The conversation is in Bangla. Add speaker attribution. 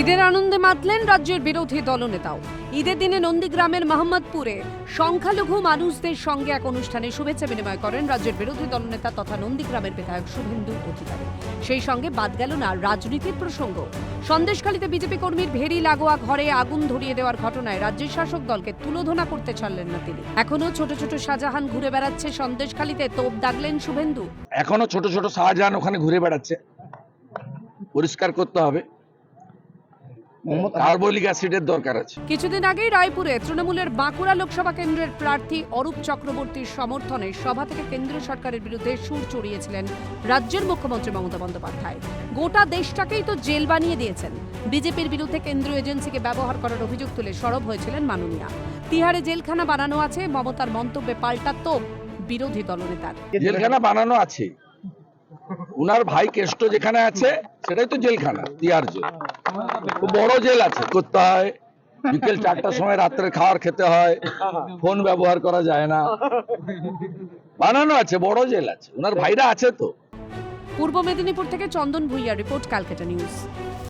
Speaker 1: ঈদের আনন্দে মাতলেন রাজ্যের বিরোধী দলনেতাও। ঈদের দিনে নন্দীগ্রামের মোহাম্মদপুরে সংখ্যালঘু মানুষদের সঙ্গে এক অনুষ্ঠানে শুভেচ্ছা বিনিময় করেন রাজ্যের বিরোধী দলনেতা তথা নন্দীগ্রামের বিধায়ক শুভেন্দু অধিকারী। সেই সঙ্গে বাদ গেল না রাজনীতির প্রসঙ্গ। সন্দেশখালীতে বিজেপি কর্মীর ভেরি লাগোয়া ঘরে আগুন ধরিয়ে দেওয়ার ঘটনায় রাজ্যের শাসক দলকে তুলোধনা করতে ছাড়লেন না তিনি। এখনও ছোট ছোট শাহজাহান ঘুরে বেড়াচ্ছে সন্দেশখালীতে। তোপ দাগলেন শুভেন্দু।
Speaker 2: এখনও ছোট ছোট শাহজাহান ওখানে ঘুরে বেড়াচ্ছে। পরিষ্কার করতে হবে। কার্বলিক অ্যাসিডের দরকার আছে।
Speaker 1: কিছুদিন আগেই রায়পুরে তৃণমূলের বাঁকুড়া লোকসভা কেন্দ্রের প্রার্থী অরূপ চক্রবর্তীর সমর্থনে সভা থেকে কেন্দ্রীয় সরকারের বিরুদ্ধে সুর চড়িয়েছিলেন রাজ্যের মুখ্যমন্ত্রী মমতা বন্দ্যোপাধ্যায়। গোটা দেশটাকেই তো জেল বানিয়ে দিয়েছেন। বিজেপির বিরুদ্ধে কেন্দ্রীয় এজেন্সিকে ব্যবহার করার অভিযোগ তুলে সরব হয়েছিলেন মাননীয়া। তিহারে জেলখানা বানানো আছে মমতার মন্তব্যে পাল্টা তোপ বিরোধী দলনেতার।
Speaker 2: জেলখানা বানানো আছে। উনার ভাই কেষ্ট যেখানে আছে সেটাই তো জেলখানা তিয়ার জেল। বড় জেল আছে। করতে হয় বিকেল চারটার সময় রাত্রে খাবার খেতে হয়। ফোন ব্যবহার করা যায় না। বানানো আছে, বড় জেল আছে। ওনার ভাইরা আছে তো।
Speaker 1: পূর্ব মেদিনীপুর থেকে Chandan Bhuiyan report, Calcutta news.